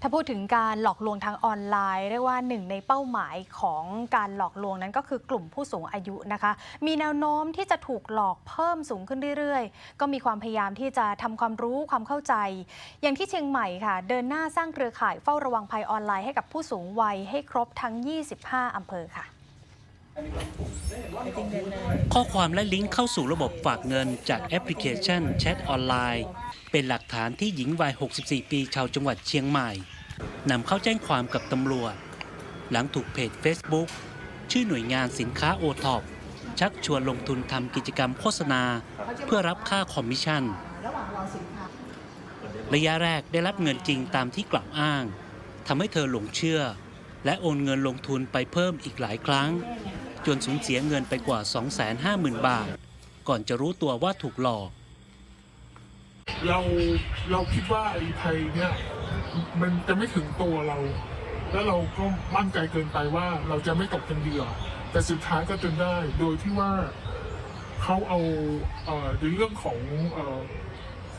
ถ้าพูดถึงการหลอกลวงทางออนไลน์ เรียกว่าหนึ่งในเป้าหมายของการหลอกลวงนั้นก็คือกลุ่มผู้สูงอายุนะคะ มีแนวโน้มที่จะถูกหลอกเพิ่มสูงขึ้นเรื่อยๆ ก็มีความพยายามที่จะทำความรู้ความเข้าใจ อย่างที่เชียงใหม่ค่ะ เดินหน้าสร้างเครือข่ายเฝ้าระวังภัยออนไลน์ให้กับผู้สูงวัยให้ครบทั้ง 25 อำเภอค่ะ ข้อความและลิงก์เข้าสู่ระบบฝากเงินจากแอปพลิเคชันแชทออนไลน์ เป็นหลักฐานที่หญิงวัย 64 ปีชาวจังหวัดเชียงใหม่นำเข้าแจ้งความกับตำรวจ หลังถูกเพจ Facebook ชื่อหน่วยงานสินค้าโอท็อปชักชวนลงทุนทำกิจกรรมโฆษณา เพื่อรับค่าคอมมิชชั่น ระยะแรกได้รับเงินจริงตามที่กล่าวอ้างทำให้เธอหลงเชื่อ และโอนเงินลงทุนไปเพิ่มอีกหลายครั้ง จนสูญเสียเงินไปกว่า 250,000 บาท ก่อนจะรู้ตัวว่าถูกหลอก เราเราคิดว่าไอ้ภัยเนี่ยมันจะไม่ถึงตัวเรา แล้วเราก็มั่นใจเกินไปว่าเราจะไม่ตกเป็นเหยื่อแต่สุดท้ายก็จนได้ โดยที่ว่าเขาเอาเอ่อในเรื่องของเอ่อ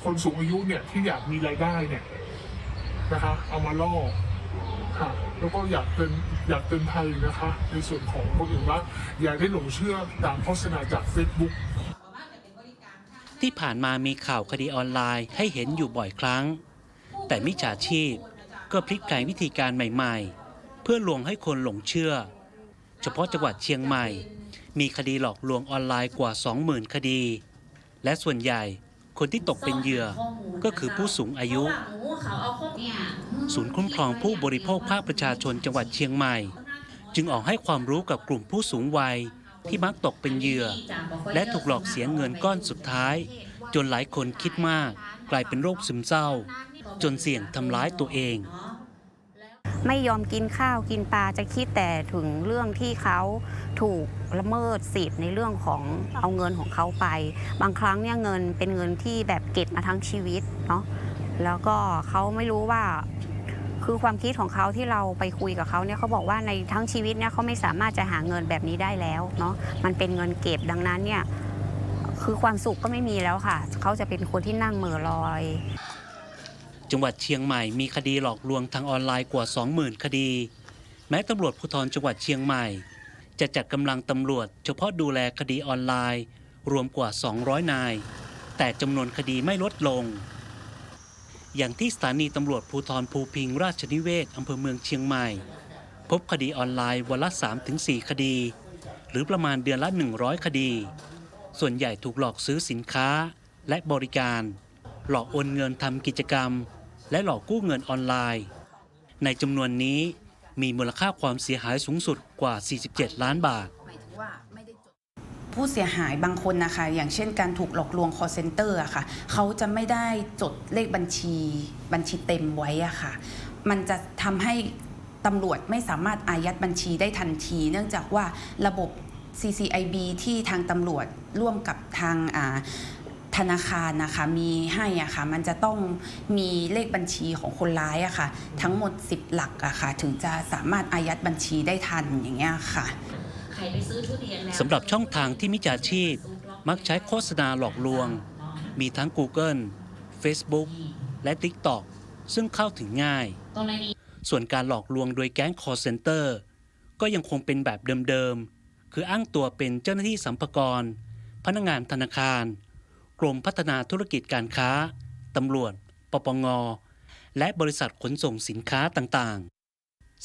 คนสูงอายุเนี่ยที่อยากมีรายได้เนี่ยนะคะเอามาล่อ ค่ะแล้วก็อยากเป็นอยากเตือนภัยนะคะ ในส่วนของคนอื่นว่าอย่าได้หลงเชื่อตามโฆษณาจาก Facebook ที่ผ่านมามีข่าวคดีออนไลน์ให้เห็นอยู่บ่อยครั้ง แต่มิจฉาชีพก็พลิกแปลงวิธีการใหม่ๆ เพื่อลวงให้คนหลงเชื่อ เฉพาะจังหวัดเชียงใหม่ มีคดีหลอกลวงออนไลน์กว่า 20,000 คดี และส่วนใหญ่คนที่ตกเป็นเหยื่อก็คือผู้สูงอายุเขาเอาข้อเนี่ย ศูนย์คุ้มครองผู้บริโภคภาคประชาชนจังหวัดเชียงใหม่ จึงออกให้ความรู้กับกลุ่มผู้สูงวัยที่มักตกเป็นเหยื่อ และถูกหลอกเสียเงินก้อนสุดท้าย จนหลายคนคิดมาก กลายเป็นโรคซึมเศร้า จนเสี่ยงทำร้ายตัวเอง ไม่ยอมกินข้าวกินปลาจะคิดแต่ถึงเรื่องที่เขาถูกละเมิดสิทธิ์ในเรื่องของเอาเงินของเขาไป บางครั้งเนี่ยเงินเป็นเงินที่แบบเก็บมาทั้งชีวิตเนาะแล้วก็เขาไม่รู้ว่า คือความคิดของเขาที่เราไปคุยกับเขาเนี่ยเขาบอกว่าในทั้งชีวิตเนี่ยเขาไม่สามารถจะหาเงินแบบนี้ได้แล้วเนาะมันเป็นเงินเก็บดังนั้นเนี่ยคือความสุขก็ไม่มีแล้วค่ะ เขาจะเป็นคนที่นั่งเหม่อลอย จังหวัดเชียงใหม่มีคดีหลอกลวงทางออนไลน์กว่า 20,000 คดี แม้ตำรวจภูธรจังหวัดเชียงใหม่ จะจัดกำลังตำรวจ เฉพาะดูแลคดีออนไลน์ รวมกว่า 200 นาย แต่จำนวนคดีไม่ลดลง อย่างที่สถานีตำรวจภูธรภูพิง ราชนิเวศอำเภอเมืองเชียงใหม่ พบคดีออนไลน์วันละ 3-4 คดี หรือประมาณเดือนละ 100 คดี ส่วนใหญ่ถูกหลอกซื้อสินค้าและบริการ หลอกโอนเงินทำกิจกรรม และหลอกกู้เงินออนไลน์ ในจำนวนนี้มีมูลค่าความเสียหายสูงสุดกว่า 47 ล้านบาท ผู้เสียหายบางคนนะคะ อย่างเช่นการถูกหลอกลวง call center อะค่ะเขาจะไม่ได้จดเลขบัญชีบัญชีเต็มไว้อะค่ะ มันจะทำให้ตำรวจไม่สามารถอายัดบัญชีได้ทันที เนื่องจากว่าระบบ CCIB ที่ทางตำรวจร่วมกับทางธนาคารนะคะมีให้อะค่ะมันจะต้องมีเลขบัญชีของคนร้ายอะค่ะทั้งหมด 10 หลักอะค่ะถึงจะสามารถอายัดบัญชีได้ทันอย่างเงี้ยค่ะ สำหรับช่องทางที่มิจฉาชีพ มักใช้โฆษณาหลอกลวง มีทั้ง Google Facebook และ TikTok ซึ่งเข้าถึงง่าย ส่วนการหลอกลวงโดยแก๊ง call center ก็ยังคงเป็นแบบเดิมๆ คืออ้างตัวเป็นเจ้าหน้าที่สัมภากร พนักงานธนาคาร กรมพัฒนาธุรกิจการค้า ตำรวจ ปปง และบริษัทขนส่งสินค้าต่างๆ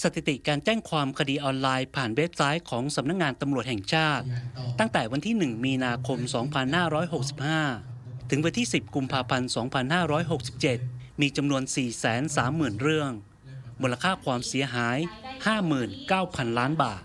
สถิติการแจ้งความคดีออนไลน์ผ่านเว็บไซต์ของสำนักงานตำรวจแห่งชาติ ตั้งแต่วันที่ 1 มีนาคม 2565 ถึงวันที่ 10 กุมภาพันธ์ 2567 มีจำนวน 430,000 เรื่อง มูลค่าความเสียหาย 59,000 ล้านบาท